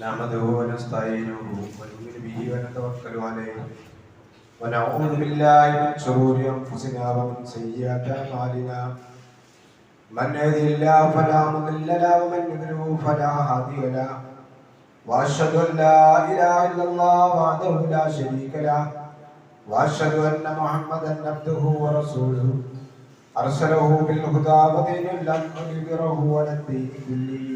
نحمده ونستعينه ونؤمن به ونتوكل عليه ونعوذ بالله من شرور انفسنا ومن سيئات اعمالنا من يهده الله فلا مضل له ومن يضلل فلا هادي له واشهد ان لا اله الا الله وحده لا شريك له واشهد ان محمدا عبده ورسوله ارسله بالهدى ودين الحق ليظهره على الدين كله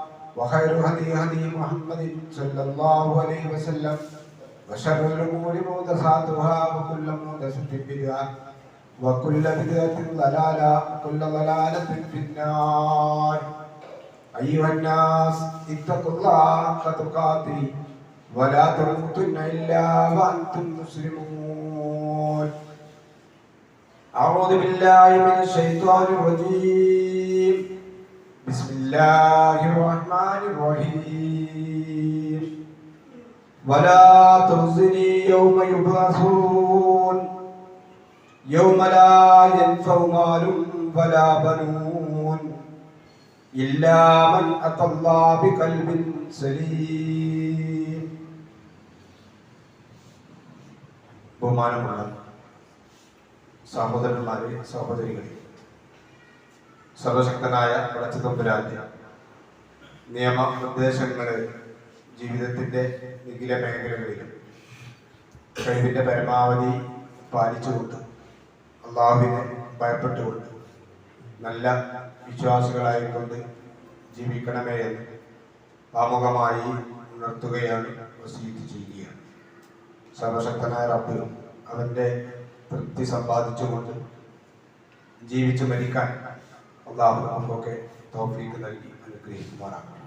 وخير هدي هدي محمد صلى الله عليه وسلم وشر الأمور محدثاتها وكل محدثه بدعة وكل بدعة ضلالة وكل ضلالة في النار. أيها الناس اتقوا الله حق تقاته ولا تموتن إلا وأنتم مسلمون. أعوذ بالله من الشيطان الرجيم. الله الرحمن الرحيم ولا تخزني يوم يبعثون يوم لا ينفع مال ولا بنون إلا من أتى الله بقلب سليم ബഹുമാനമുള്ള സഹോദരന്മാരെ സഹോദരികളെ സർവശക്തനായ പടച്ചതമ്പുരാജ്യ നിയമ നിർദ്ദേശങ്ങളിൽ ജീവിതത്തിന്റെ നിഖില മേഖലകളിലും കഴിവിന്റെ പരമാവധി പാലിച്ചുകൊണ്ട് അള്ളാഹുവിനെ ഭയപ്പെട്ടുകൊണ്ട് നല്ല വിശ്വാസികളായിക്കൊണ്ട് ജീവിക്കണമേ എന്ന് ആമുഖമായി ഉണർത്തുകയാണ് വസീത് ചെയ്യുക. സർവശക്തനായ റബ്ബിനും അവന്റെ തൃപ്തി സമ്പാദിച്ചുകൊണ്ട് ജീവിച്ചു മരിക്കാൻ അള്ളാഹു നമുക്കൊക്കെ തോഫീക്ക് നൽകി അനുഗ്രഹിക്കുമാറാകട്ടെ.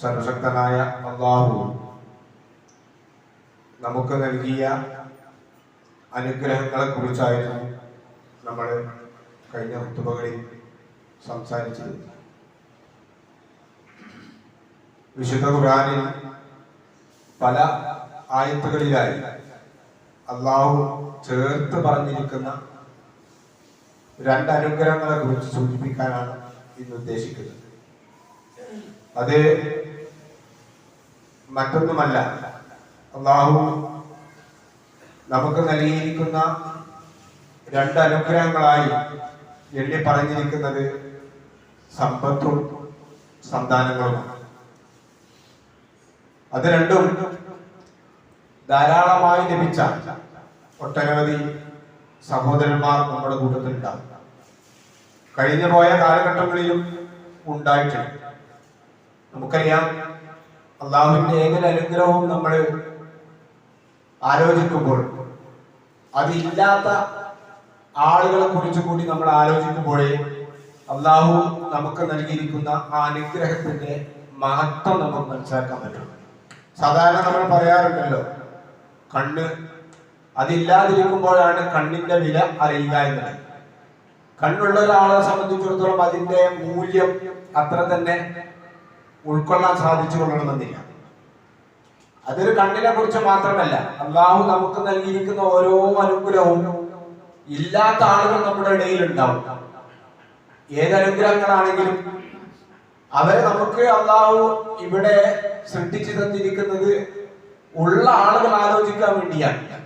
സർവശക്തനായ അള്ളാഹു നമുക്ക് നൽകിയ അനുഗ്രഹങ്ങളെ കുറിച്ചായിരുന്നു നമ്മൾ കഴിഞ്ഞ ഉത്തുമകളിൽ സംസാരിച്ചത്. വിശുദ്ധ ഖുറാനിൽ പല ആയത്തുകളിലായി അള്ളാഹു ചേർത്ത് പറഞ്ഞിരിക്കുന്ന രണ്ട് അനുഗ്രഹങ്ങളെ കുറിച്ച് സൂചിപ്പിക്കാനാണ് ഇന്ന് ഉദ്ദേശിക്കുന്നത്. അത് മറ്റൊന്നുമല്ല. അള്ളാഹു നമുക്ക് നൽകിയിരിക്കുന്ന രണ്ട് അനുഗ്രഹങ്ങളായി എണ്ണി പറഞ്ഞിരിക്കുന്നത് സമ്പത്തും സന്താനങ്ങളുമാണ്. അത് രണ്ടും ധാരാളമായി ലഭിച്ച ഒട്ടനവധി സഹോദരന്മാർ നമ്മുടെ കൂട്ടത്തിൽ കൂട്ടത്തിലുണ്ടാകും കഴിഞ്ഞു പോയ കാലഘട്ടങ്ങളിലും ഉണ്ടായിട്ടുണ്ട്. നമുക്കറിയാം അള്ളാഹുവിന്റെ ഏകന അനുഗ്രഹവും നമ്മൾ ആലോചിക്കുമ്പോൾ അതില്ലാത്ത ആളുകളെ കുറിച്ച് കൂടി നമ്മൾ ആലോചിക്കുമ്പോഴേ അള്ളാഹു നമുക്ക് നൽകിയിരിക്കുന്ന ആ അനുഗ്രഹത്തിന്റെ മഹത്വം നമുക്ക് മനസ്സിലാക്കാൻ പറ്റും. സാധാരണ നമ്മൾ പറയാറുണ്ടല്ലോ കണ്ണ് അതില്ലാതിരിക്കുമ്പോഴാണ് കണ്ണിന്റെ വില അറിയുക എന്നത്. കണ്ണുള്ള ഒരാളെ സംബന്ധിച്ചിടത്തോളം അതിന്റെ മൂല്യം അത്ര തന്നെ ഉൾക്കൊള്ളാൻ സാധിച്ചു കൊള്ളണമെന്നില്ല അതൊരു കണ്ണിനെ കുറിച്ച് മാത്രമല്ല അള്ളാഹു നമുക്ക് നൽകിയിരിക്കുന്ന ഓരോ അനുഗ്രഹവും ഇല്ലാത്ത ആളുകൾ നമ്മുടെ ഇടയിൽ ഉണ്ടാവും. ഏതനുഗ്രഹങ്ങളാണെങ്കിലും അവരെ നമുക്ക് അള്ളാഹു ഇവിടെ സൃഷ്ടിച്ചു തന്നിരിക്കുന്നത് ഉള്ള ആളുകൾ ആലോചിക്കാൻ വേണ്ടിയാണ്.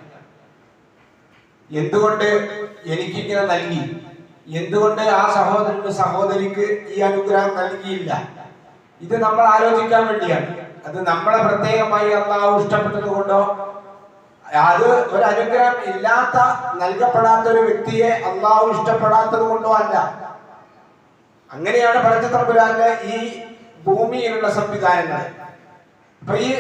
എന്തുകൊണ്ട് എനിക്കിങ്ങനെ നൽകി? എന്തുകൊണ്ട് ആ സഹോദരന് സഹോദരിക്ക് ഈ അനുഗ്രഹം നൽകിയില്ല? ഇത് നമ്മൾ ആലോചിക്കാൻ വേണ്ടിയാണ്. അത് നമ്മളെ പ്രത്യേകമായി അള്ളാഹു ഇഷ്ടപ്പെട്ടത് കൊണ്ടോ? അത് ഒരു അനുഗ്രഹം ഇല്ലാത്ത നൽകപ്പെടാത്ത ഒരു വ്യക്തിയെ അള്ളാഹു ഇഷ്ടപ്പെടാത്തത് കൊണ്ടോ അല്ല. അങ്ങനെയാണ് പടച്ചത്തമ്പുരാന്റെ ഈ ഭൂമിയിലുള്ള സംവിധാനങ്ങൾ. അപ്പൊ ഈ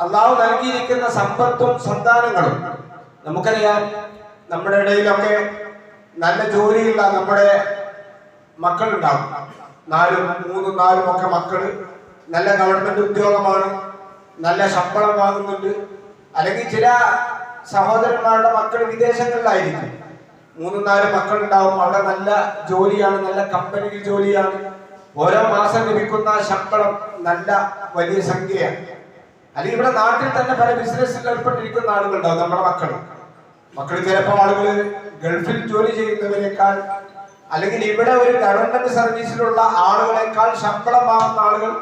അള്ളാഹു നൽകിയിരിക്കുന്ന സമ്പത്തും സന്താനങ്ങളും നമുക്കറിയാം. നമ്മുടെ ഇടയിലൊക്കെ നല്ല ജോലിയുള്ള നമ്മുടെ മക്കളുണ്ടാവും. നാലും മൂന്നും നാലും ഒക്കെ മക്കൾ. നല്ല ഗവൺമെന്റ് ഉദ്യോഗമാണ്. നല്ല ശമ്പളം വാങ്ങുന്നുണ്ട്. അല്ലെങ്കിൽ ചില സഹോദരന്മാരുടെ മക്കൾ വിദേശങ്ങളിലായിരിക്കും. മൂന്നും നാലും മക്കളുണ്ടാവും. അവിടെ നല്ല ജോലിയാണ് നല്ല കമ്പനിയിൽ ജോലിയാണ്. ഓരോ മാസം ലഭിക്കുന്ന ശമ്പളം നല്ല വലിയ സംഖ്യയാണ്. അല്ലെങ്കിൽ ഇവിടെ നാട്ടിൽ തന്നെ പല ബിസിനസ്സിൽ ഏർപ്പെട്ടിരിക്കുന്ന ആളുകളുണ്ടാവും നമ്മുടെ മക്കൾ മക്കൾ ചിലപ്പോൾ ആളുകൾ ഗൾഫിൽ ജോലി ചെയ്യുന്നവരെക്കാൾ അല്ലെങ്കിൽ ഇവിടെ ഒരു ഗവൺമെന്റ് സർവീസിലുള്ള ആളുകളെക്കാൾ ശമ്പളം വാങ്ങുന്ന ആളുകൾ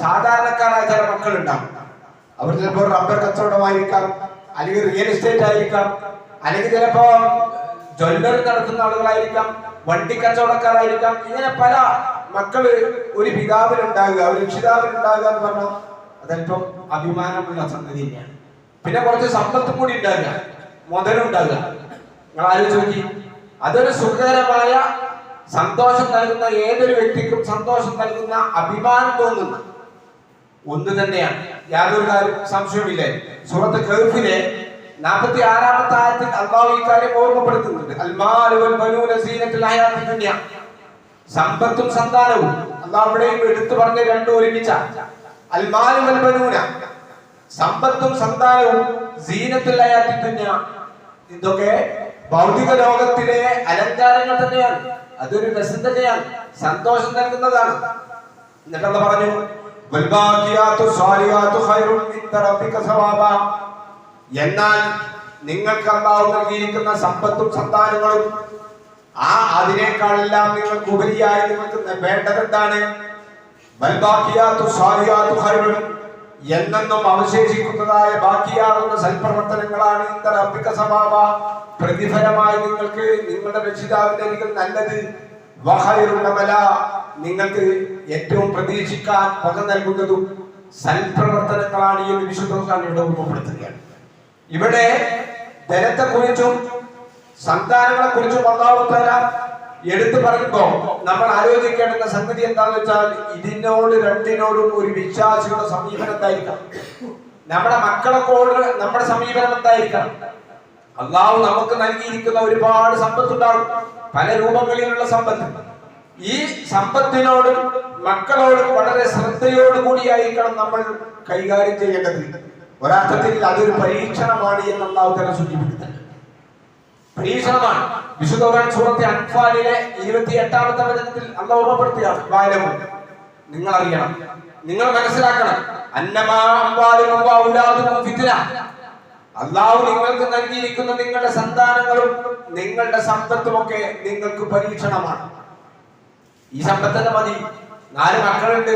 സാധാരണക്കാരായ ചില മക്കളുണ്ടാവും അവർ ചിലപ്പോൾ റബ്ബർ കച്ചവടമായിരിക്കാം അല്ലെങ്കിൽ റിയൽ എസ്റ്റേറ്റ് ആയിരിക്കാം അല്ലെങ്കിൽ ചിലപ്പോ ജ്വല്ലറി നടത്തുന്ന ആളുകളായിരിക്കാം വണ്ടി കച്ചവടക്കാരായിരിക്കാം ഇങ്ങനെ പല മക്കൾ ഒരു പിതാവിനുണ്ടാകുക ഒരു രക്ഷിതാവിനുണ്ടാകുക എന്ന് പറഞ്ഞാൽ അതല്പം അഭിമാനമുള്ള സംഗതി തന്നെയാണ്. പിന്നെ കുറച്ച് സമ്പത്തും കൂടി ഉണ്ടാകുക. മുതലുണ്ടാകുക. നിങ്ങൾ ആലോചിച്ച് നോക്കി. അതൊരു സുഖകരമായ സന്തോഷം നൽകുന്ന ഏതൊരു വ്യക്തിക്കും സന്തോഷം നൽകുന്ന അഭിമാനം തോന്നുന്ന ഒന്ന് തന്നെയാണ്. യാതൊരു കാര്യം സംശയമില്ലേ സുഹൃത്ത് ഗൾഫിലെ നാൽപ്പത്തി ആറാമത്തെ ആയത്തിൽ അള്ളാഹു ഈ കാര്യം ഓർമ്മപ്പെടുത്തുന്നുണ്ട്. ബനൂന സമ്പത്തും സന്താനവും. അള്ളാഹു ഇവിടെയും എടുത്തു പറഞ്ഞ രണ്ടും ഒരുമിച്ച. അൽമാലു വൽ ബനൂന സമ്പത്തും സന്താനവും സീനത്തുൽ ദുനിയ. ഇതൊക്കെ ഭൗതിക ലോകത്തിലെ അലങ്കാരങ്ങൾ തന്നെയാണ്. അതൊരു രസം തന്നെയാണ്. സന്തോഷം നൽകുന്നതാണ്. എന്നിട്ടെന്ന് പറഞ്ഞു? എന്നാൽ നിങ്ങൾക്ക് അല്ലാഹു നൽകിയിരിക്കുന്ന സമ്പത്തും സന്താനങ്ങളും ആ അതിനേക്കാളെല്ലാം നിങ്ങൾക്ക് ഉപരിയായി നിങ്ങൾക്ക് വേണ്ടത് എന്താണ് എന്നെന്നും അവശേഷിക്കുന്നതായ ബാക്കിയാകുന്ന സൽപ്രവർത്തനങ്ങളാണ് റബ്ബിക സവാബ പ്രതിഫലമായി നിങ്ങൾക്ക് നിങ്ങളുടെ രക്ഷിതാവിന്റെ അരികിൽ നല്ലത് വഖൈറുൽ നിങ്ങൾക്ക് ഏറ്റവും പ്രതീക്ഷിക്കാൻ വക നൽകുന്നതും സൽപ്രവർത്തനങ്ങളാണ് എന്ന് വിശുദ്ധ ഇവിടെ ഉപപ്പെടുത്തുകയാണ് ഇവിടെ ധനത്തെ കുറിച്ചും സന്താനങ്ങളെ കുറിച്ചും അള്ളാഹുത്താല എടുത്തു പറയുമ്പോ നമ്മൾ ആലോചിക്കേണ്ടുന്ന സംഗതി എന്താന്ന് വെച്ചാൽ ഇതിനോട് രണ്ടിനോടും ഒരു വിശ്വാസിയുടെ സമീപനം നമ്മുടെ മക്കളെക്കോട് നമ്മുടെ സമീപനം എന്തായിരിക്കണം? അള്ളാഹു നമുക്ക് നൽകിയിരിക്കുന്ന ഒരുപാട് സമ്പത്തുണ്ടാകും. പല രൂപങ്ങളിലുള്ള സമ്പത്ത്. ഈ സമ്പത്തിനോടും മക്കളോടും വളരെ ശ്രദ്ധയോടുകൂടിയായിരിക്കണം നമ്മൾ കൈകാര്യം ചെയ്യേണ്ടത്. ഒരർത്ഥത്തിൽ അതൊരു പരീക്ഷണമാണ് എന്ന് അള്ളാഹു തന്നെ സൂചിപ്പിക്കുന്നുണ്ട്. പരീക്ഷണമാണ് വിശുദ്ധ സൂറത്തെ അൻഫാലിലെ ഇരുപത്തി എട്ടാമത്തെ വചനത്തിൽ അള്ളാഹു ഓർമ്മപ്പെടുത്തിയാണ്. വായനമു നിങ്ങൾ അറിയണം നിങ്ങൾ മനസ്സിലാക്കണം അള്ളാഹു നിങ്ങൾക്ക് നൽകിയിരിക്കുന്ന നിങ്ങളുടെ സന്താനങ്ങളും നിങ്ങളുടെ സമ്പത്തും ഒക്കെ നിങ്ങൾക്ക് പരീക്ഷണമാണ്. ഈ സമ്പത്തന്നെ മതി. നാല് മക്കളുണ്ട്.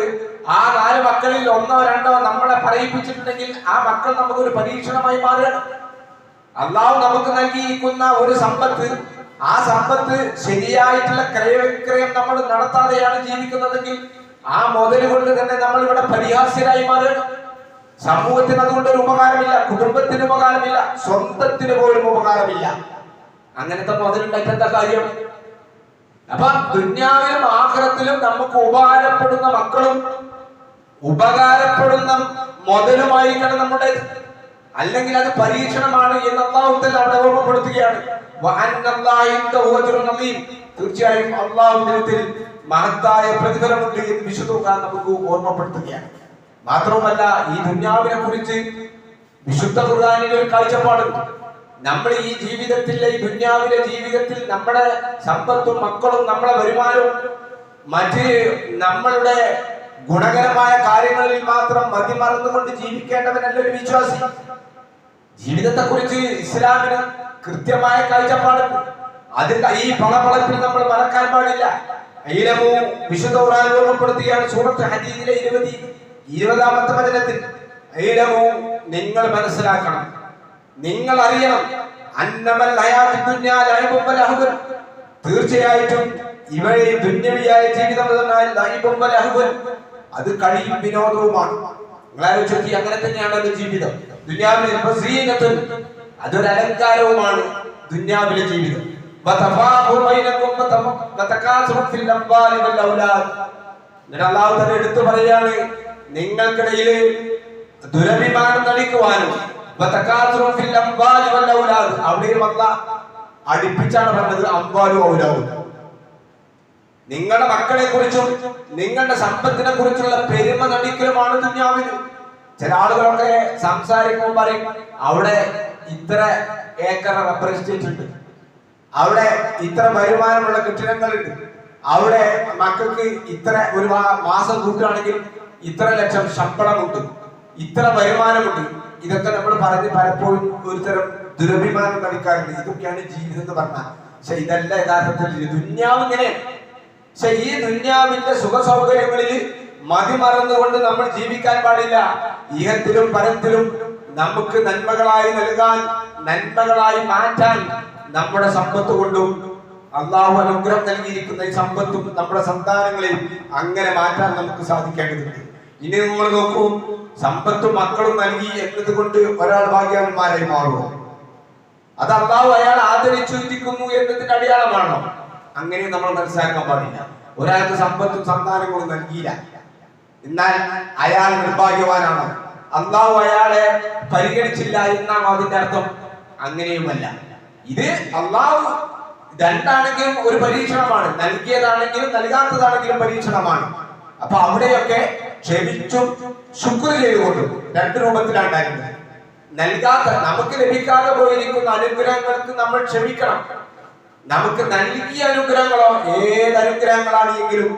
ആ നാല് മക്കളിൽ ഒന്നോ രണ്ടോ നമ്മളെ പറയിപ്പിച്ചിട്ടുണ്ടെങ്കിൽ ആ മക്കൾ നമുക്ക് ഒരു പരീക്ഷണമായി മാറുകയാണ്. അള്ളാഹു നമുക്ക് നൽകിയിരിക്കുന്ന ഒരു സമ്പത്ത് ആ സമ്പത്ത് ശരിയായിട്ടുള്ള ക്രയവിക്രയം നമ്മൾ നടത്താതെയാണ് ജീവിക്കുന്നതെങ്കിൽ ആ മുതൽ കൊണ്ട് തന്നെ നമ്മൾ ഇവിടെ പരിഹാസ്യരായി മാറണം സമൂഹത്തിന് അതുകൊണ്ട് ഒരു ഉപകാരമില്ല കുടുംബത്തിന് ഉപകാരമില്ല സ്വന്തത്തിന് പോലും ഉപകാരമില്ല. അങ്ങനത്തെ മുതലുണ്ടായിട്ട് എന്താ കാര്യം? അപ്പൊ ദുന്യാവിലും ആഗ്രഹത്തിലും നമുക്ക് ഉപകാരപ്പെടുന്ന മക്കളും ഉപകാരപ്പെടുന്ന മുതലുമായിരിക്കണം നമ്മുടെ അല്ലെങ്കിൽ അത് പരീക്ഷണമാണ് എന്ന് അള്ളാഹുത്തൽ അവിടെ ഓർമ്മപ്പെടുത്തുകയാണ്. തീർച്ചയായും അള്ളാഹുദിനത്തിൽ മഹത്തായ പ്രതിഫലമുണ്ട് എന്ന് വിശുദ്ധ നമുക്ക് ഓർമ്മപ്പെടുത്തുകയാണ്. മാത്രവുമല്ല ഈ ദുന്യാവിനെ കുറിച്ച് വിശുദ്ധ ഖുർആാനിന്റെ ഒരു കാഴ്ചപ്പാടുണ്ട് നമ്മൾ ഈ ജീവിതത്തിലെ ഈ ദുന്യാവിലെ ജീവിതത്തിൽ നമ്മുടെ സമ്പത്തും മക്കളും നമ്മളെ വരുമാനവും മറ്റ് നമ്മളുടെ ഗുണകരമായ കാര്യങ്ങളിൽ മാത്രം മതിമറന്നുകൊണ്ട് ജീവിക്കേണ്ടവനല്ല ഒരു വിശ്വാസി. ജീവിതത്തെ കുറിച്ച് ഇസ്ലാമിന് കൃത്യമായ കാഴ്ചപ്പാടുണ്ട്. അതിന്റെ ഈ പണപ്പളപ്പിൽ നമ്മൾ മറക്കാൻ പാടില്ല. ഈലമു വിശുദ്ധ ഖുർആൻ ഓർമ്മപ്പെടുത്തുകയാണ് സൂറത്ത് ഹദീദിലെ ഇരുപതി ഇരുപതാമത്തെ വചനത്തിൽ. ഈലമു നിങ്ങൾ മനസ്സിലാക്കണം. നിങ്ങൾ അറിയണം. അന്നമൽ ഹയാത്തി ദുന്യാ ലഅബും വലഹുവൻ തീർച്ചയായിട്ടും ഇവയെ ദുന്യവിയായ ജീവിതം എന്നാൽ ലഅബും വലഹുവൻ അത് കഴിയും വിനോദവുമാണ്. നോക്കി അങ്ങനെ തന്നെയാണ് അത് ജീവിതം? ബസീനത്തുൻ അതൊരു അലങ്കാരവുമാണ് ദുന്യാവിലെ ജീവിതം. അള്ളാഹു തന്നെ എടുത്തു പറയാണ് നിങ്ങൾക്കിടയിൽ ദുരഭിമാനം നടിക്കുവാനും അവിടെയും അല്ല അടുപ്പിച്ചാണ് പറഞ്ഞത് അമ്പാലും ഔലാവും നിങ്ങളുടെ മക്കളെ കുറിച്ചും നിങ്ങളുടെ സമ്പത്തിനെ കുറിച്ചുള്ള പെരുമ നടിക്കലുമാണ് ദുന്യാവിന്. ചില ആളുകളൊക്കെ സംസാരിക്കുമ്പോൾ പറയും അവിടെ ഇത്ര ഏക്കർ റബ്ബർ എസ്റ്റേറ്റ് അവിടെ ഇത്ര വരുമാനമുള്ള കെട്ടിടങ്ങളുണ്ട്. അവിടെ മക്കൾക്ക് ഇത്ര ഒരു മാസം കൂട്ടുകയാണെങ്കിൽ ഇത്ര ലക്ഷം ശമ്പളമുണ്ട്. ഇത്ര വരുമാനമുണ്ട്. ഇതൊക്കെ നമ്മൾ പറഞ്ഞ് പലപ്പോഴും ഒരുതരം ദുരഭിമാനം കളിക്കാറുണ്ട് ഇതൊക്കെയാണ് ജീവിതം എന്ന് പറഞ്ഞാൽ. പക്ഷെ ഇതല്ല യഥാർത്ഥത്തിൽ ദുന്യാവ് ഇങ്ങനെയാണ്. പക്ഷെ ഈ ദുന്യാവിന്റെ സുഖ സൗകര്യങ്ങളിൽ മതിമറന്നുകൊണ്ട് നമ്മൾ ജീവിക്കാൻ പാടില്ല. ഇഹത്തിലും പരത്തിലും നമുക്ക് നന്മകളായി നൽകാൻ നന്മകളായി മാറ്റാൻ നമ്മുടെ സമ്പത്ത് കൊണ്ടും അള്ളാഹു അനുഗ്രഹം നൽകിയിരിക്കുന്ന ഈ സമ്പത്തും നമ്മുടെ സന്താനങ്ങളെയും അങ്ങനെ മാറ്റാൻ നമുക്ക് സാധിക്കേണ്ടതുണ്ട്. ഇനി നമ്മൾ നോക്കൂ സമ്പത്തും മക്കളും നൽകി എന്നത് കൊണ്ട് ഒരാൾ ഭാഗ്യവാന്മാരായി മാറുമോ അത് അള്ളാഹു അയാൾ ആദരിച്ചിരിക്കുന്നു എന്നതിന്റെ അടയാളമാണോ? അങ്ങനെ നമ്മൾ മനസ്സിലാക്കാൻ പാടില്ല. ഒരാൾക്ക് സമ്പത്തും സന്താനങ്ങളും നൽകിയില്ല. എന്നാൽ അയാൾ നിർഭാഗ്യവാനാണ്. അള്ളാഹു അയാളെ പരിഗണിച്ചില്ല എന്നാണ് അതിന്റെ അർത്ഥം. അങ്ങനെയുമല്ല. ഇത് അള്ളാഹു രണ്ടാണെങ്കിലും ഒരു പരീക്ഷണമാണ്. നൽകിയതാണെങ്കിലും നൽകാത്തതാണെങ്കിലും പരീക്ഷണമാണ്. അപ്പൊ അവിടെയൊക്കെ ക്ഷമിച്ചും ശുക്ർ ചെയ്തുകൊണ്ടും രണ്ട് രൂപത്തിലാണ് ഉണ്ടായിരുന്നത്. നൽകാത്ത നമുക്ക് ലഭിക്കാതെ പോയിരിക്കുന്ന അനുഗ്രഹങ്ങൾക്ക് നമ്മൾ ക്ഷമിക്കണം. നമുക്ക് നൽകിയ അനുഗ്രഹങ്ങളോ ഏത് അനുഗ്രഹങ്ങളാണ് എങ്കിലും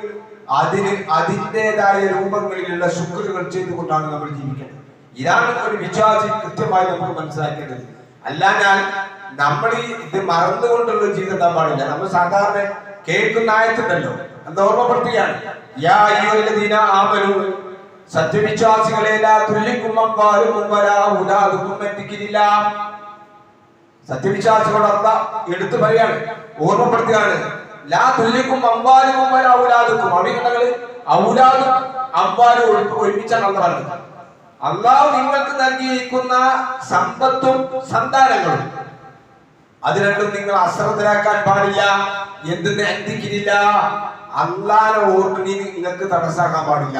അതിന് അതിന്റെതായ രൂപങ്ങളിലുള്ള ശുക്രുകൾ ചെയ്തുകൊണ്ടാണ് നമ്മൾ ജീവിക്കുന്നത് ഇതാണ് ഒരു വിശ്വാസി കൃത്യമായി നമുക്ക് മനസ്സിലാക്കേണ്ടത്. അല്ലാഞ്ഞാൽ നമ്മൾ ഇത് മറന്നുകൊണ്ടുള്ള ജീവിതം പാടില്ല. നമ്മൾ സാധാരണ കേൾക്കുന്ന ആയത്തുണ്ടല്ലോ. അത് ഓർമ്മപ്പെടുത്തുകയാണ്. യാ അയ്യുഹല്ലദീന ആമനു. സത്യവിശ്വാസികളെ ലാ തുല്ലിക്കും അംവാലും വലാ എത്തിക്കില്ല സത്യവിശ്വാസികളോട് അല്ല എടുത്തു പറയാണ് ഓർമ്മപ്പെടുത്തുകയാണ് ലാ തുല്യക്കും അമ്പാലും ഔലാദുക്കും അവിടെ ഔലാദും അമ്പാലും ഒരുമിച്ചാണ് അല്ല പറഞ്ഞത്. അള്ളാഹു നിങ്ങൾക്ക് നൽകിയിരിക്കുന്ന സമ്പത്തും സന്താനങ്ങളും. അത് രണ്ടും നിങ്ങൾ അശ്രദ്ധരാക്കാൻ പാടില്ല എന്തിനെ അന്തിക്കില്ല അള്ളാനെ ഓർക്കണി നിങ്ങൾക്ക് തടസ്സാക്കാൻ പാടില്ല.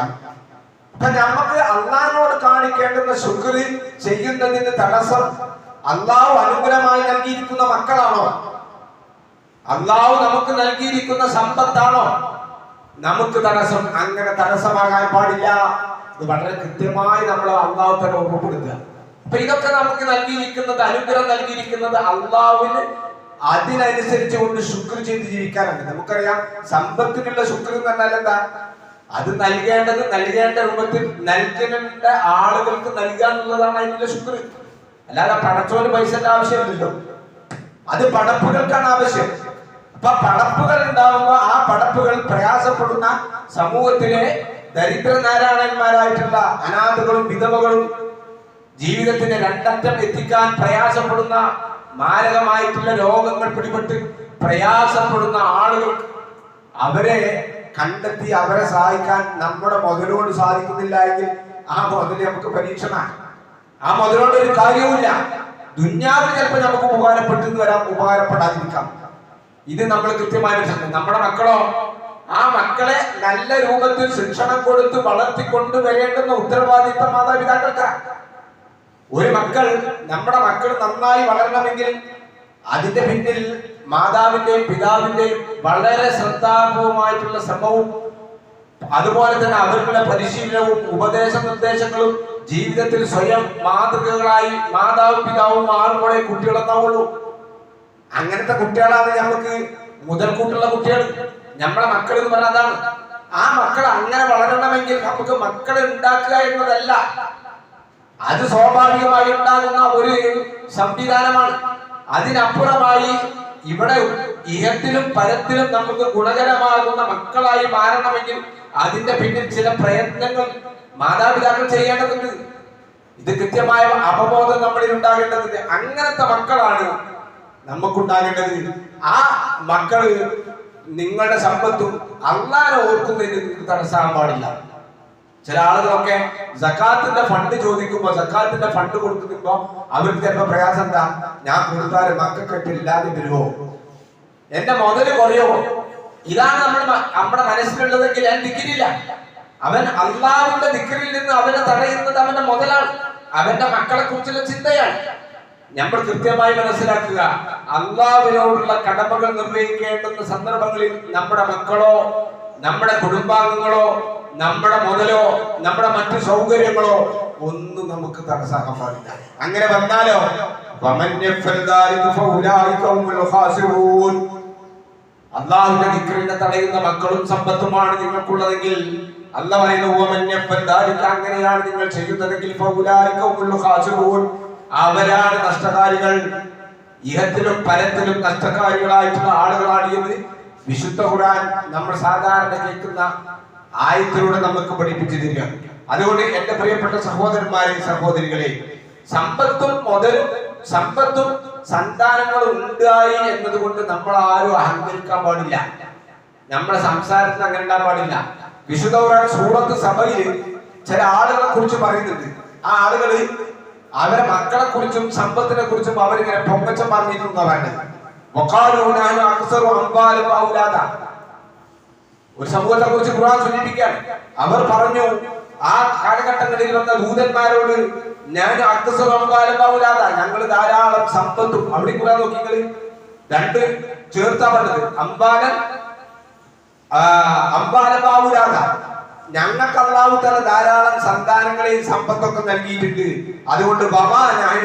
അപ്പൊ നമുക്ക് അള്ളാഹിനോട് കാണിക്കേണ്ടുന്ന ശുക്രി ചെയ്യുന്നതിന് തടസ്സം അള്ളാഹു അനുഗ്രഹമായി നൽകിയിരിക്കുന്ന മക്കളാണോ? അള്ളാഹു നമുക്ക് നൽകിയിരിക്കുന്ന സമ്പത്താണോ? നമുക്ക് തടസ്സം അങ്ങനെ തടസ്സമാകാൻ പാടില്ല. ഇത് വളരെ കൃത്യമായി നമ്മൾ അള്ളാഹു തന്നെ ഓർമ്മപ്പെടുത്തുക. അപ്പൊ ഇതൊക്കെ നമുക്ക് നൽകിയിരിക്കുന്നത് അനുഗ്രഹം നൽകിയിരിക്കുന്നത് അള്ളാഹുവിന് അതിനനുസരിച്ച് കൊണ്ട് ശുക്ർ ചെയ്ത് ജീവിക്കാനാണ്. നമുക്കറിയാം സമ്പത്തിനുള്ള ശുക്ർ എന്ന് പറഞ്ഞാൽ എന്താ? അത് നൽകേണ്ടത് നൽകേണ്ട രൂപത്തിൽ നൽകേണ്ട ആളുകൾക്ക് നൽകുക എന്നുള്ളതാണ് അതിനുള്ള ശുക്ർ. അല്ലാതെ പടച്ചോന് പൈസന്റെ ആവശ്യമില്ലല്ലോ. അത് പടപ്പുകൾക്കാണ് ആവശ്യം. അപ്പൊ പടപ്പുകൾ ഉണ്ടാവുമ്പോ ആ പടപ്പുകൾ പ്രയാസപ്പെടുന്ന സമൂഹത്തിലെ ദരിദ്ര നാരായണന്മാരായിട്ടുള്ള അനാഥകളും വിധവകളും ജീവിതത്തിന്റെ രണ്ടറ്റം എത്തിക്കാൻ പ്രയാസപ്പെടുന്ന മാരകമായിട്ടുള്ള രോഗങ്ങൾ പിടിപെട്ട് പ്രയാസപ്പെടുന്ന ആളുകൾ അവരെ കണ്ടെത്തി അവരെ സഹായിക്കാൻ നമ്മുടെ മുതലോട് സാധിക്കുന്നില്ല എങ്കിൽ ആ മുതൽ നമുക്ക് പരീക്ഷണമാണ് ആ മുതലോട് ഒരു കാര്യവുമില്ല. ദുന്യാവ് ചിലപ്പോൾ നമുക്ക് ഉപകാരപ്പെട്ടെന്ന് വരാം ഉപകാരപ്പെടാതിരിക്കാം. ഇത് നമ്മൾ കൃത്യമായി നമ്മുടെ മക്കളോ ആ മക്കളെ നല്ല രൂപത്തിൽ ശിക്ഷണം കൊടുത്ത് വളർത്തിക്കൊണ്ട് വരേണ്ടുന്ന ഉത്തരവാദിത്തം മാതാപിതാക്കൾക്കാണ് ഒരു മക്കൾ നമ്മുടെ മക്കൾ നന്നായി വളരണമെങ്കിൽ അതിന്റെ പിന്നിൽ മാതാവിന്റെയും പിതാവിന്റെയും വളരെ ശ്രദ്ധാപൂർവമായിട്ടുള്ള ശ്രമവും അതുപോലെ തന്നെ അവർക്കുള്ള പരിശീലനവും ഉപദേശ നിർദ്ദേശങ്ങളും ജീവിതത്തിൽ സ്വയം മാതൃകകളായി മാതാവും പിതാവും മാറുമ്പോഴേ കുട്ടികളെന്നാവുള്ളൂ അങ്ങനത്തെ കുട്ടികളാണ് നമുക്ക് മുതൽക്കൂട്ടുള്ള കുട്ടികൾ. നമ്മളെ മക്കൾ എന്ന് പറഞ്ഞാൽ അതാണ്. ആ മക്കൾ അങ്ങനെ വളരണമെങ്കിൽ നമുക്ക് മക്കളെ ഉണ്ടാക്കുക എന്നതല്ല. അത് സ്വാഭാവികമായി ഉണ്ടാകുന്ന ഒരു സംവിധാനമാണ്. അതിനപ്പുറമായി ഇവിടെ ഇഹത്തിലും പരത്തിലും നമുക്ക് ഗുണകരമാകുന്ന മക്കളായി മാറണമെങ്കിൽ അതിന്റെ പിന്നിൽ ചില പ്രയത്നങ്ങൾ മാതാപിതാക്കൾ ചെയ്യേണ്ടതുണ്ട്. ഇത് കൃത്യമായ അപബോധം നമ്മളിൽ ഉണ്ടാകേണ്ടതുണ്ട്. അങ്ങനത്തെ മക്കളാണ് നമുക്കുണ്ടാകേണ്ടത് ആ മക്കൾ നിങ്ങളുടെ സമ്പത്തും അള്ളാനെ ഓർക്കുന്നതിന് തടസ്സാൻ പാടില്ല. ചില ആളുകളൊക്കെ സക്കാത്തിന്റെ ഫണ്ട് ചോദിക്കുമ്പോ സക്കാത്തിന്റെ ഫണ്ട് കൊടുക്കുമ്പോ അവർക്ക് ചിലപ്പോ പ്രയാസം എന്താ? ഞാൻ കൊടുത്താൽ മക്കൾക്കൊക്കെ ഇല്ലാതെ വരുമോ എന്റെ മുതൽ കുറയോ? ഇതാണ് നമ്മൾ നമ്മുടെ മനസ്സിലുള്ളതെങ്കിൽ ഞാൻ ദിക്കിരില്ല അവൻ അള്ളാഹുവിന്റെ ദിക്കറിൽ നിന്ന് അവനെ തടയുന്നത് അവന്റെ മുതലാണ്. അവന്റെ മക്കളെ കുറിച്ചുള്ള ചിന്തയാണ്. നമ്മൾ കൃത്യമായി മനസ്സിലാക്കുക അള്ളാവിനോടുള്ള കടമകൾ നിർവഹിക്കേണ്ടുന്ന സന്ദർഭങ്ങളിൽ നമ്മുടെ മക്കളോ നമ്മുടെ കുടുംബാംഗങ്ങളോ നമ്മുടെ മുതലോ നമ്മുടെ മറ്റു സൗകര്യങ്ങളോ ഒന്നും നമുക്ക് തടസ്സാക്കാൻ പാടില്ല. അങ്ങനെ വന്നാലോ? അള്ളാഹുവിന്റെ ദിക്റിനെ തടയുന്ന മക്കളും സമ്പത്തുമാണ് നിങ്ങൾക്കുള്ളതെങ്കിൽ അല്ല പറയുന്നു "വമൻ യഫ്അൽ അങ്ങനെയാണ് നിങ്ങൾ ചെയ്യുന്നതെങ്കിൽ. അവരാണ് നഷ്ടകാരികൾ ഇഹത്തിലും പരത്തിലും നഷ്ടകാരികളായിട്ടുള്ള ആളുകളാണ് എന്ന് വിശുദ്ധ ഖുർആൻ നമ്മൾ സാധാരണ കേൾക്കുന്ന ആയത്തിലൂടെ നമുക്ക് പഠിപ്പിച്ചു തരിക അതുകൊണ്ട് എന്റെ പ്രിയപ്പെട്ട സഹോദരന്മാരെ സഹോദരികളെ സമ്പത്തും മുതലും സമ്പത്തും സന്താനങ്ങളും ഉണ്ടായി എന്നതുകൊണ്ട് നമ്മൾ ആരും അഹങ്കരിക്കാൻ പാടില്ല നമ്മുടെ സംസാരത്തിന് അങ്ങനെ ഉണ്ടാൻ പാടില്ല വിശുദ്ധ സൂറത്ത് സഭയിൽ ചില ആളുകളെ കുറിച്ച് പറയുന്നുണ്ട് ആ ആളുകൾ അവരെ മക്കളെ കുറിച്ചും സമ്പത്തിനെ കുറിച്ചും അവരിങ്ങനെ അംവാലൻ വഔലാദ. ഒരു സമൂഹത്തെ കുറിച്ച് ഖുർആൻ സൂചിപ്പിക്കുകയാണ് അവർ പറഞ്ഞു ആ കാലഘട്ടങ്ങളിൽ വന്ന ദൂതന്മാരോട് ഞാൻ അക്സർ. ഞങ്ങൾ ധാരാളം സമ്പത്തും. അവിടെ കുറെ നോക്കിക്കളി രണ്ട് ചേർത്താ പറഞ്ഞത്. അംബാലൻ അമ്പാലബാവുരാത ഞങ്ങൾക്ക് അള്ളാഹു തന്നെ ധാരാളം സന്താനങ്ങളെയും സമ്പത്തൊക്കെ നൽകിയിട്ടുണ്ട്. അതുകൊണ്ട് ബവാനായി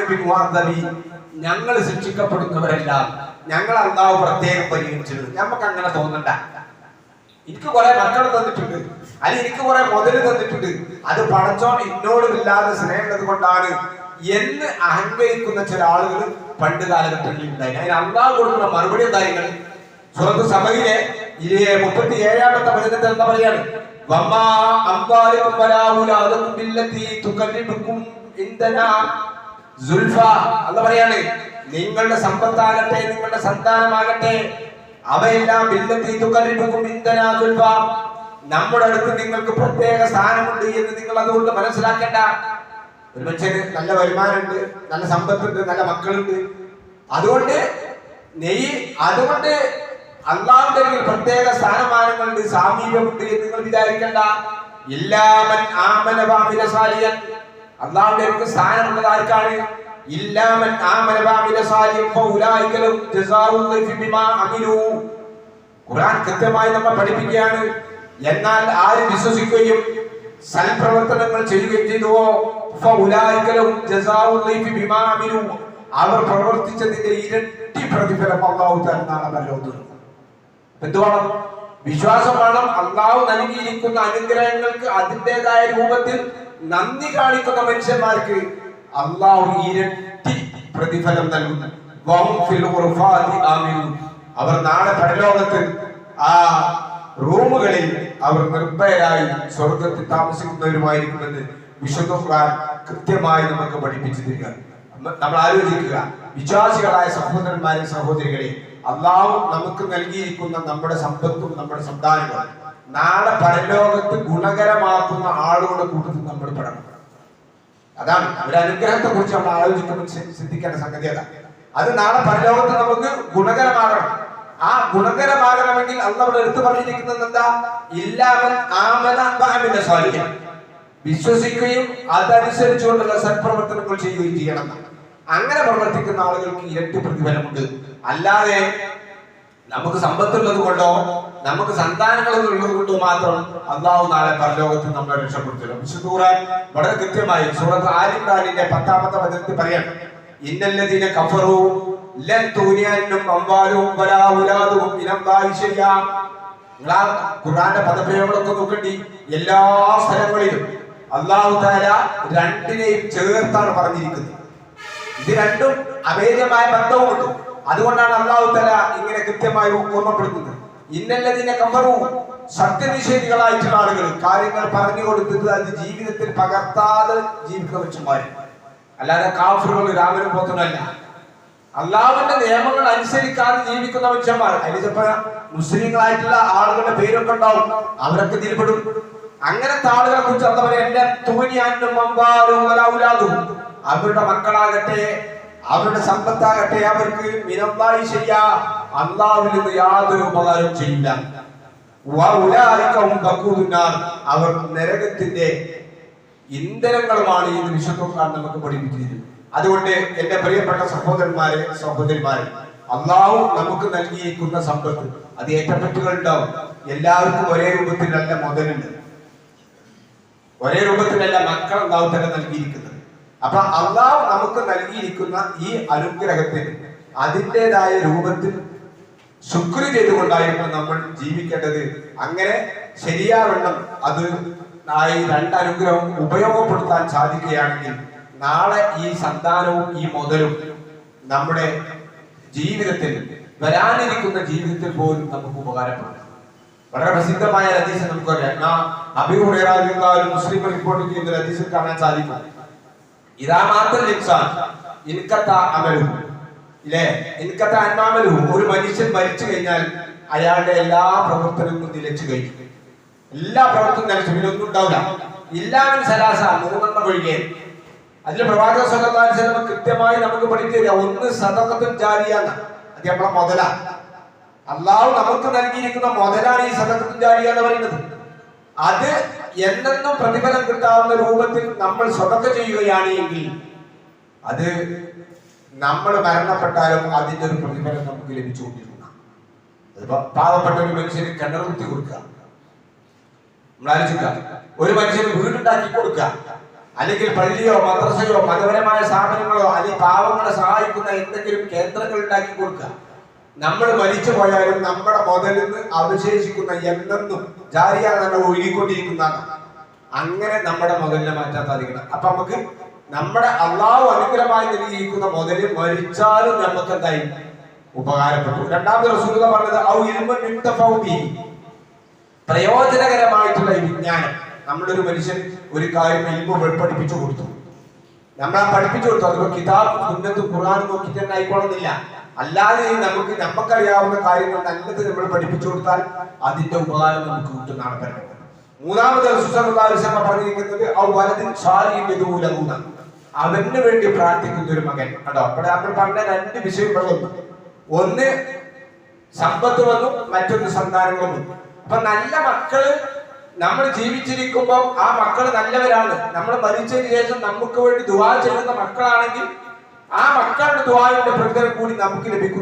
ഞങ്ങൾ ശിക്ഷിക്കപ്പെടുന്നവരെല്ലാം ഞങ്ങൾ അള്ളാഹു പ്രത്യേകം പരിഗണിച്ചത് നമുക്ക് അങ്ങനെ തോന്നണ്ട. എനിക്ക് കുറെ മക്കൾ തന്നിട്ടുണ്ട്. അല്ലെ എനിക്ക് കുറെ മുതൽ തന്നിട്ടുണ്ട്. അത് പടച്ചോൻ എന്നോടുമില്ലാതെ സ്നേഹം കൊണ്ടാണ് എന്ന് അഹങ്കരിക്കുന്ന ചില ആളുകൾ പണ്ട് കാലഘട്ടങ്ങളിൽ ഉണ്ടായി അതിന് അള്ളാഹ് കൊടുക്കുന്ന മറുപടി കാര്യങ്ങൾ സുഹൃത്ത് സമയിലെ മുപ്പത്തി ഏഴാമത്തെ വചനത്തിൽ എന്താ പറയാണ് നിങ്ങളുടെ സമ്പത്താകട്ടെ നിങ്ങളുടെ സന്താനമാകട്ടെ അവയെല്ലാം നമ്മുടെ അടുത്ത് നിങ്ങൾക്ക് പ്രത്യേക സ്ഥാനമുണ്ട് എന്ന് നിങ്ങൾ അതുകൊണ്ട് മനസ്സിലാക്കേണ്ട ഒരു മനുഷ്യന് നല്ല വരുമാനമുണ്ട് നല്ല സമ്പത്തുണ്ട് നല്ല മക്കളുണ്ട്. അതുകൊണ്ട് നെയ് അതുകൊണ്ട് അള്ളാഹുന്റെ പ്രത്യേക സ്ഥാനമാനങ്ങളുണ്ട് സാമീപ്യമുണ്ട് എന്ന് നിങ്ങൾ വിചാരിക്കണ്ട. ഇല്ലാമൻ ആമന വാമിന സാലിയൻ. അള്ളാഹുന്റെ സ്ഥാനമുള്ളത് ആർക്കാണ്? ഇല്ലാമൻ ആമന വാമിന സാലിയൻ ലൈഫി ബിമാ അമിലു. ഖുർആൻ കൃത്യമായി നമ്മൾ പഠിപ്പിക്കുകയാണ്. എന്നാൽ ആര് വിശ്വസിക്കുകയും സൽപ്രവർത്തനങ്ങൾ ചെയ്യുകയും ചെയ്തുവോ? അവർ പ്രവർത്തിച്ചതിന്റെ ഇരട്ടി പ്രതിഫലം അള്ളാഹു നൽകുന്നു എന്തുവേണം? വിശ്വാസം വേണം അള്ളാഹു നൽകിയിരിക്കുന്ന അനുഗ്രഹങ്ങൾക്ക് അതിന്റെതായ രൂപത്തിൽ നന്ദി കാണിക്കുന്ന മനുഷ്യന്മാർക്ക് അള്ളാഹു ഇരട്ടി പ്രതിഫലം നൽകുന്നു. അവർ നാളെ പരലോകത്ത് ആ റൂമുകളിൽ അവർ നിർഭയരായി സ്വർഗത്തിൽ താമസിക്കുന്നവരുമായിരിക്കുമെന്ന് വിശുദ്ധ കൃത്യമായി നമുക്ക് പഠിപ്പിച്ചു തരിക. നമ്മൾ ആലോചിക്കുക. വിശ്വാസികളായ സഹോദരന്മാരും സഹോദരികളെ അള്ളാഹു നമുക്ക് നൽകിയിരിക്കുന്ന നമ്മുടെ സമ്പത്തും നമ്മുടെ സന്താനങ്ങളും നാളെ പരലോകത്ത് ഗുണകരമാക്കുന്ന ആളുകളുടെ കൂട്ടത്തിൽ നമ്മൾ പെടണം. അതാണ്. അവരുടെ അനുഗ്രഹത്തെ കുറിച്ച് നമ്മൾ ആലോചിക്കുമ്പോൾ ശ്രദ്ധിക്കേണ്ട സംഗതി അതാണ് അത് നാളെ പരലോകത്ത് നമുക്ക് ഗുണകരമാകണം. ആ ഗുണകരമാകണമെങ്കിൽ അന്ന് അവിടെ എടുത്തു പറഞ്ഞിരിക്കുന്നത് എന്താ? ആമന വഅമില സാലിഹൻ വിശ്വസിക്കുകയും അതനുസരിച്ചുകൊണ്ടുള്ള സൽപ്രവർത്തനങ്ങൾ ചെയ്യുകയും ചെയ്യണം. അങ്ങനെ പ്രവർത്തിക്കുന്ന ആളുകൾക്ക് ഇരട്ടി പ്രതിഫലമുണ്ട്. അല്ലാതെ നമുക്ക് സമ്പത്തുള്ളത് കൊണ്ടോ നമുക്ക് സന്താനങ്ങളുള്ളത് കൊണ്ടോ മാത്രം അള്ളാഹു നാളെ പരലോകത്ത് നമ്മളെ രക്ഷപ്പെടുത്തില്ല വിശുദ്ധ ഖുർആൻ വളരെ കൃത്യമായി സൂറത്ത് ആലിംറാനിന്റെ പത്താമത്തെ വചനത്തിൽ പറയാം ഇന്നല്ലദീന കഫറു ലൻ തൂനിയന്നും അംവാലും വലാ ഉലാദും ഇനം നിങ്ങൾ ആ ഖുർആന്റെ പദപ്രയോഗങ്ങളൊക്കെ നോക്കണ്ടി. എല്ലാ സ്ഥലങ്ങളിലും അള്ളാഹു താര രണ്ടിനെയും ചേർത്താണ് പറഞ്ഞിരിക്കുന്നത്. ഇത് രണ്ടും അഭേദ്യമായ ബന്ധവുമുണ്ട്. അതുകൊണ്ടാണ് അള്ളാഹു തല ഇങ്ങനെ കൃത്യമായി ഓർമ്മപ്പെടുത്തുന്നത്. ഇന്നല്ലതിനെ കമ്പറും സത്യനിഷേധികളായിട്ടുള്ള ആളുകൾ കാര്യങ്ങൾ പറഞ്ഞു കൊടുത്തിട്ട് അത് ജീവിതത്തിൽ പകർത്താതെ ജീവിക്കുന്ന അല്ലാതെ കാഫറുകൾ രാവിലെ പോത്തനല്ല അള്ളാഹുവിന്റെ നിയമങ്ങൾ അനുസരിക്കാതെ ജീവിക്കുന്ന മനുഷ്യന്മാർ അതിന് ചിലപ്പോ മുസ്ലിങ്ങളായിട്ടുള്ള ആളുകളുടെ പേരൊക്കെ ഉണ്ടാവും അവരൊക്കെ ഇതിൽപ്പെടും. അങ്ങനത്തെ ആളുകളെ കുറിച്ച് പറയാം? എന്റെ തൂനിയാനും അവരുടെ മക്കളാകട്ടെ അവരുടെ സമ്പത്താകട്ടെ അവർക്ക് മിനമ്പായി ചെയ്യാ അള്ളാഹുവിൽ നിന്ന് യാതൊരു ഉപകാരം ചെയ്യില്ല. അവർ നരകത്തിന്റെ ഇന്ധനങ്ങളുമാണ് ഈ വിശുദ്ധക്കാർ നമുക്ക് പഠിപ്പിച്ചിരിക്കുന്നത്. അതുകൊണ്ട് എന്റെ പ്രിയപ്പെട്ട സഹോദരന്മാരെ സഹോദരിമാരെ അള്ളാഹു നമുക്ക് നൽകിയിരിക്കുന്ന സമ്പത്ത് അത് ഏറ്റപ്പറ്റുകൾ ഉണ്ടാവും. എല്ലാവർക്കും ഒരേ രൂപത്തിലല്ല മുതലുണ്ട്. ഒരേ രൂപത്തിലല്ല മക്കൾ അള്ളാഹു തന്നെ നൽകിയിരിക്കുന്നത്. അപ്പൊ അള്ളാഹു നമുക്ക് നൽകിയിരിക്കുന്ന ഈ അനുഗ്രഹത്തിന് അതിന്റെതായ രൂപത്തിൽ ശുക്രി ചെയ്തുകൊണ്ടായിരുന്നു നമ്മൾ ജീവിക്കേണ്ടത്. അങ്ങനെ ശരിയാവണ്ണം അത് ഈ രണ്ട് ഉപയോഗപ്പെടുത്താൻ സാധിക്കുകയാണെങ്കിൽ നാളെ ഈ സന്താനവും ഈ മുതലും നമ്മുടെ ജീവിതത്തിൽ വരാനിരിക്കുന്ന ജീവിതത്തിൽ പോലും നമുക്ക് ഉപകാരപ്പെടും. വളരെ പ്രസിദ്ധമായ ഹദീസ് നമുക്കറിയാം. അൻഹു മുസ്ലിം റിപ്പോർട്ട് ചെയ്യുന്ന ഹദീസിൽ കാണാൻ സാധിക്കും. ഇതാ മാത്രം ഇൻസാൻ ഇൻകത്ത അമലു ഇല്ലേ? ഇൻകത്ത ഒരു മനുഷ്യൻ മരിച്ചു കഴിഞ്ഞാൽ അയാളുടെ എല്ലാ പ്രവർത്തനങ്ങളും നിലച്ചു കഴിഞ്ഞു. എല്ലാ പ്രവർത്തനം നിലച്ചു ഒന്നും ഉണ്ടാവില്ല. ഇല്ലാമൻ സലാസ മൂന്നെണ്ണം ഒഴികെ. അതിൽ പ്രവാചക വസല്ലം കൃത്യമായി നമുക്ക് പഠിച്ചു തരിക ഒന്ന് സദക്കത്തിൽ ജാരിയാണ്. അത് നമ്മളെ മുതലാണ് അള്ളാഹു നമുക്ക് നൽകിയിരിക്കുന്ന മുതലാണ് ഈ സദക്കത്തിൽ ജാരിയ പറയുന്നത്. അത് എന്നെന്നും പ്രതിഫലം കിട്ടാവുന്ന രൂപത്തിൽ നമ്മൾ സ്വതക്ക ചെയ്യുകയാണ് എങ്കിൽ അത് നമ്മൾ മരണപ്പെട്ടാലും അതിന്റെ ഒരു പ്രതിഫലം നമുക്ക് ലഭിച്ചുകൊണ്ടിരുന്ന പാവപ്പെട്ട ഒരു മനുഷ്യന് കിണർ കുത്തി കൊടുക്കുക. നമ്മൾ ആലോചിക്കുക ഒരു മനുഷ്യന് വീടുണ്ടാക്കി കൊടുക്കുക. അല്ലെങ്കിൽ പള്ളിയോ മദ്രസയോ മതപരമായ സ്ഥാപനങ്ങളോ അല്ലെങ്കിൽ പാവങ്ങളെ സഹായിക്കുന്ന എന്തെങ്കിലും കേന്ദ്രങ്ങൾ ഉണ്ടാക്കി കൊടുക്കുക. നമ്മൾ മരിച്ചു പോയാലും നമ്മുടെ മുതലിൽ നിന്ന് അവശേഷിക്കുന്ന എന്തെന്നും ജാരിയാണ് നമ്മൾ ഒഴുകിക്കൊണ്ടിരിക്കുന്നതാണ് അങ്ങനെ നമ്മുടെ മുതലിനെ മാറ്റാൻ സാധിക്കണം. അപ്പൊ നമുക്ക് നമ്മുടെ അള്ളാഹു അനുഗ്രഹമായി നൽകിയിരിക്കുന്ന മുതൽ മരിച്ചാലും നമുക്ക് എന്തായി ഉപകാരപ്പെട്ടു. രണ്ടാമത് റസൂല പറഞ്ഞത് ഔ. പ്രയോജനകരമായിട്ടുള്ള ഈ വിജ്ഞാനം ഒരു മനുഷ്യൻ ഒരു കാര്യം ഇൽമു പഠിപ്പിച്ചു കൊടുത്തു. നമ്മൾ ആ പഠിപ്പിച്ചു കൊടുത്തു. അതിപ്പോ കിതാബ് സുന്നത്തും ഖുർആൻ നോക്കിയിട്ട് തന്നെ ആയിക്കോളുന്നില്ല. അല്ലാതെ നമുക്ക് നമുക്കറിയാവുന്ന കാര്യങ്ങൾ നല്ലത് നമ്മൾ പഠിപ്പിച്ചു കൊടുത്താൽ അതിന്റെ ഉപകാരം നമുക്ക് കിട്ടുന്നതാണ് പറയുന്നത് മൂന്നാമത് സുസമ പറഞ്ഞിരിക്കുന്നത് ആ വലതിൻ യദൂലഹൂന. അവന് വേണ്ടി പ്രാർത്ഥിക്കുന്ന ഒരു മകൻ. കേട്ടോ അപ്പോൾ നമ്മൾ പറഞ്ഞ രണ്ട് വിഷയങ്ങൾ ഒന്ന് സമ്പത്ത് വന്നു മറ്റൊന്ന് സന്താനങ്ങളും അപ്പൊ നല്ല മക്കൾ നമ്മൾ ജീവിച്ചിരിക്കുമ്പോൾ ആ മക്കൾ നല്ലവരാണ്. നമ്മൾ മരിച്ചതിന് ശേഷം നമുക്ക് വേണ്ടി ദുവാ ചെയ്യുന്ന മക്കളാണെങ്കിൽ ആ മക്കളുടെ ദുവായുടെ പ്രതിഫലം കൂടി നമുക്ക് ലഭിക്കുന്നു.